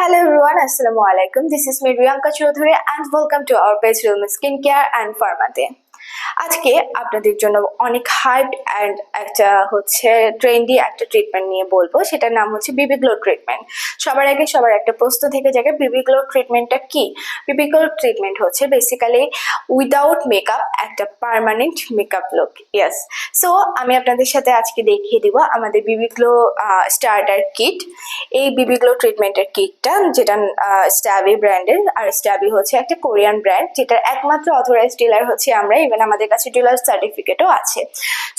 Hello everyone, Assalamu alaikum. This is me Riyanka Chaudhary and welcome to our page Realme Skincare and Pharmaতে আজকে আপনাদের জন্য অনেক hide and একটা হচ্ছে trendy একটা ট্রিটমেন্ট নিয়ে বলব। সেটার নাম হচ্ছে বিবি গ্লো ট্রিটমেন্ট সবার আগে সবার একটা প্রশ্ন থেকে যাবে বিবি গ্লো ট্রিটমেন্টটা কি? বিবি গ্লো ট্রিটমেন্ট হচ্ছে বেসিক্যালি উইদাউট মেকআপ একটা permanent makeup look yes so আমি আপনাদের সাথে আজকে দেখিয়ে দিব আমাদের বিবি গ্লো স্টার্টার কিট এই বিবি গ্লো ট্রিটমেন্টের কিটটা যেটা স্ট্যাবি ব্র্যান্ডের আর স্ট্যাবি হচ্ছে একটা কোরিয়ান ব্র্যান্ড যেটার একমাত্র অথরাইজ ডিলার হচ্ছে আমরা ইভেন আমাদের কাছে ডিলার সার্টিফিকেটও আছে।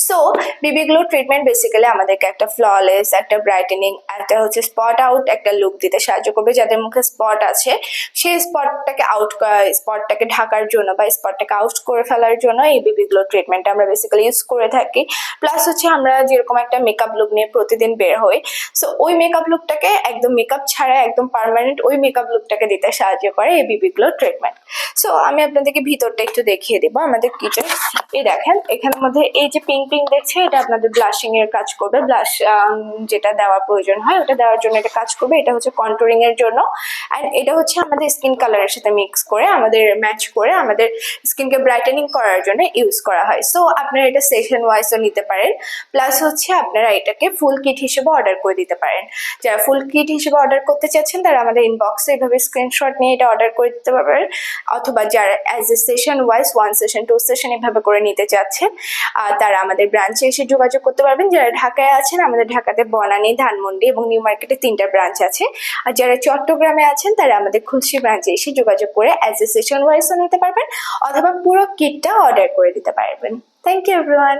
সো বিবি গ্লো ট্রিটমেন্ট বেসিক্যালি আমাদেরকে একটা ফ্ললেস একটা ব্রাইটেনিং একটা হচ্ছে স্পট আউট একটা লুক দিতে সাহায্য করবে। যাদের মুখে স্পট আছে, সেই স্পটটাকে আউট স্পটটাকে ঢাকার জন্য বা স্পটটাকে আউট করে ফেলার জন্য এই বিবি গ্লো ট্রিটমেন্ট আমরা বেসিক্যালি ইউজ করে থাকি। প্লাস হচ্ছে আমরা যেরকম একটা মেকআপ লুক নিয়ে প্রতিদিন বের হই সো ওই মেকআপ লুকটাকে একদম মেকআপ ছাড়া, একদম পার্মানেন্ট ওই মেকআপ লুকটাকে দিতে সাহায্য করে এই বিবি গ্লো ট্রিটমেন্ট সো আমি আপনাদেরকে ভিতরটা একটু দেখিয়ে দেবো, আমাদের কিচেন এই দেখেন, এখানের মধ্যে এই যে পিঙ্ক পিঙ্ক দেখছে, এটা আপনাদের ব্লাশিং এর কাজ করবে। ব্লাশ যেটা দেওয়া প্রয়োজন হয়, ওটা দেওয়ার জন্য এটা কাজ করবে। এটা হচ্ছে কন্ট্রোলিং এর জন্য। অ্যান্ড এটা হচ্ছে আমাদের স্কিন কালারের সাথে মিক্স করে, আমাদের ম্যাচ করে, আমাদের স্কিনকে ব্রাইটেনিং করার জন্য ইউজ করা হয়। সো আপনারা এটা সেশন ওয়াইজও নিতে পারেন। প্লাস হচ্ছে আপনারা এটাকে ফুল কিট হিসেবে অর্ডার করে দিতে পারেন। যারা ফুল কিট হিসেবে অর্ডার করতে চাচ্ছেন, তারা আমাদের ইনবক্সে এইভাবে স্ক্রিনশট নিয়ে এটা অর্ডার করে দিতে পারবেন। অথবা যারা as a session wise one session two session এভাবে করে নিতে চাচ্ছেন তারা আমাদের ব্রাঞ্চে এসে যোগাযোগ করতে পারবেন। যারা ঢাকায় আছেন, আমাদের ঢাকাতে বনানী, ধানমন্ডি এবং নিউ মার্কেটে তিনটা ব্রাঞ্চ আছে। আর যারা চট্টগ্রামে আছেন, তারা আমাদের খুলশি ব্রাঞ্চে এসে যোগাযোগ করে অ্যাজ এ সেশন ওয়াইজও নিতে পারবেন, অথবা পুরো কিটটা অর্ডার করে দিতে পারবেন। Thank you everyone